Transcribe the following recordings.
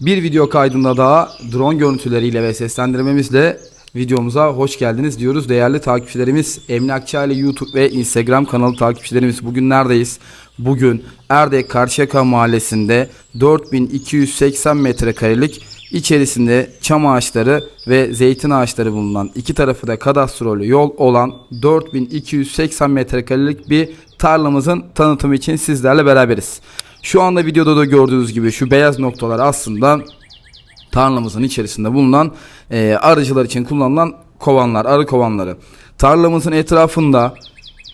Bir video kaydında daha drone görüntüleriyle ve seslendirmemizle videomuza hoş geldiniz diyoruz. Değerli takipçilerimiz Emlakçı ile YouTube ve Instagram kanalı takipçilerimiz bugün neredeyiz? Bugün Erdek Karşıyaka Mahallesi'nde 4280 metrekarelik içerisinde çam ağaçları ve zeytin ağaçları bulunan iki tarafı da kadastrolu yol olan 4280 metrekarelik bir tarlamızın tanıtımı için sizlerle beraberiz. Şu anda videoda da gördüğünüz gibi şu beyaz noktalar aslında tarlamızın içerisinde bulunan e, arıcılar için kullanılan kovanlar, arı kovanları. Tarlamızın etrafında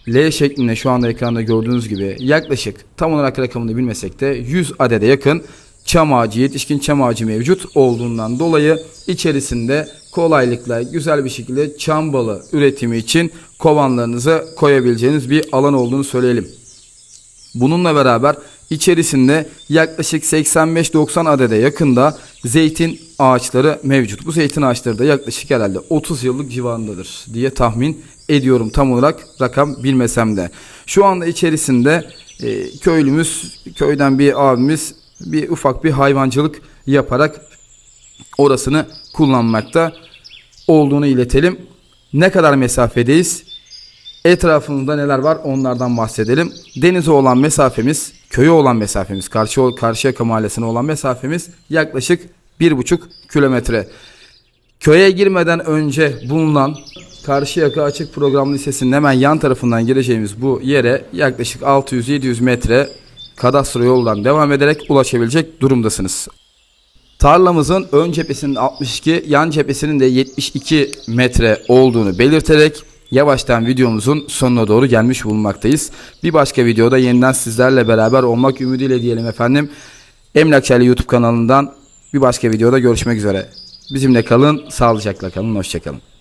L şeklinde şu anda ekranda gördüğünüz gibi yaklaşık tam olarak rakamını bilmesek de 100 adede yakın çam ağacı, yetişkin çam ağacı mevcut olduğundan dolayı içerisinde kolaylıkla güzel bir şekilde çam balı üretimi için kovanlarınızı koyabileceğiniz bir alan olduğunu söyleyelim. Bununla beraber içerisinde yaklaşık 85-90 adede yakında zeytin ağaçları mevcut. Bu zeytin ağaçları da yaklaşık herhalde 30 yıllık civarındadır diye tahmin ediyorum. Tam olarak rakam bilmesem de. Şu anda içerisinde e, köylümüz, köyden bir abimiz bir ufak bir hayvancılık yaparak orasını kullanmakta olduğunu iletelim. Ne kadar mesafedeyiz? Etrafımızda neler var onlardan bahsedelim. Denize olan mesafemiz, köye olan mesafemiz, karşı Karşıyaka mahallesine olan mesafemiz yaklaşık 1,5 kilometre. Köye girmeden önce bulunan Karşıyaka Açık Program Lisesi'nin hemen yan tarafından gireceğimiz bu yere yaklaşık 600-700 metre kadastro yoldan devam ederek ulaşabilecek durumdasınız. Tarlamızın ön cephesinin 62, yan cephesinin de 72 metre olduğunu belirterek yavaştan videomuzun sonuna doğru gelmiş bulunmaktayız. Bir başka videoda yeniden sizlerle beraber olmak ümidiyle diyelim efendim. Emlakçı YouTube kanalından bir başka videoda görüşmek üzere. Bizimle kalın, sağlıcakla kalın, hoşçakalın.